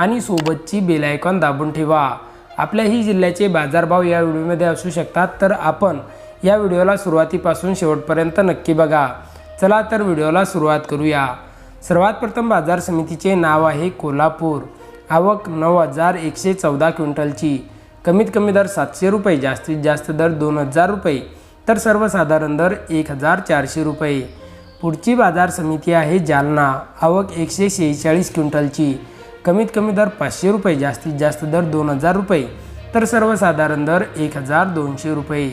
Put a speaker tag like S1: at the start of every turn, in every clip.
S1: आणि सोबतची बेलायकॉन दाबून ठेवा. आपल्याही जिल्ह्याचे बाजारभाव या व्हिडिओमध्ये असू शकतात तर आपण या व्हिडिओला सुरुवातीपासून शेवटपर्यंत नक्की बघा. चला तर व्हिडिओला सुरुवात करूया. सर्वात प्रथम बाजार समितीचे नाव आहे कोल्हापूर. आवक नऊ हजार एकशे चौदा क्विंटलची. कमीत कमी दर सातशे रुपये जास्तीत जास्त दर दोन हजार रुपये तर सर्वसाधारण दर एक हजार चारशे रुपये. पुढची बाजार समिती आहे जालना. आवक एकशे शेहेचाळीस क्विंटलची. कमीत कमी दर पाचशे रुपये जास्तीत जास्त दर दोन हजार रुपये. तर सर्वसाधारण दर एक हजार दोनशे रुपये.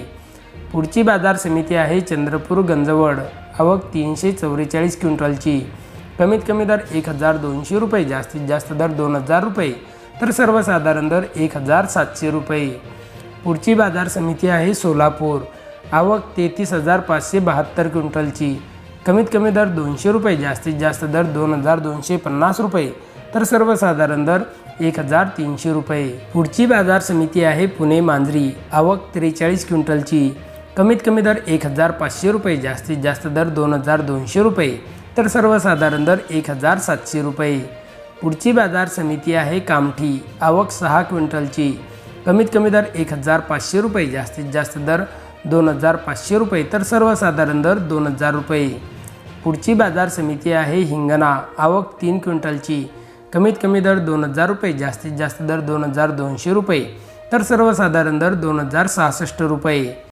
S1: पुढची बाजार समिती आहे चंद्रपूर गंजवड. आवक तीनशे चौवेचाळीस क्विंटलची. कमीत कमी दर एक हजार दोनशे रुपये जास्तीत जास्त दर दोन हजार रुपये. तर सर्वसाधारण दर एक हजार सातशे रुपये. पुढची बाजार समिती आहे सोलापूर. आवक तेहतीस हजार पाचशे बहात्तर क्विंटलची. कमीत कमी दर दोनशे रुपये जास्तीत जास्त दर दोन हजार दोनशे पन्नास रुपये. तर सर्वसाधारण दर एक हजार तीनशे रुपये. पुढची बाजार समिती आहे पुणे मांजरी. आवक त्रेचाळीस क्विंटलची. कमीत कमी दर एक हजार पाचशे रुपये जास्तीत जास्त दर दोन हजार दोनशे रुपये. तर सर्वसाधारण दर एक हजार सातशे रुपये. पुढची बाजार समिती आहे कामठी. आवक सहा क्विंटलची. कमीत कमी दर एक हजार पाचशे रुपये जास्तीत जास्त दर दोन हजार पाचशे रुपये. तर सर्वसाधारण दर दोन हजार रुपये. पुढची बाजार समिती आहे हिंगणा. आवक तीन क्विंटलची. कमीत कमी दर दोन हजार रुपये जास्तीत जास्त दर दोन हजार दोनशे रुपये तर सर्वसाधारण दर दोन हजार सहासष्ट रुपये.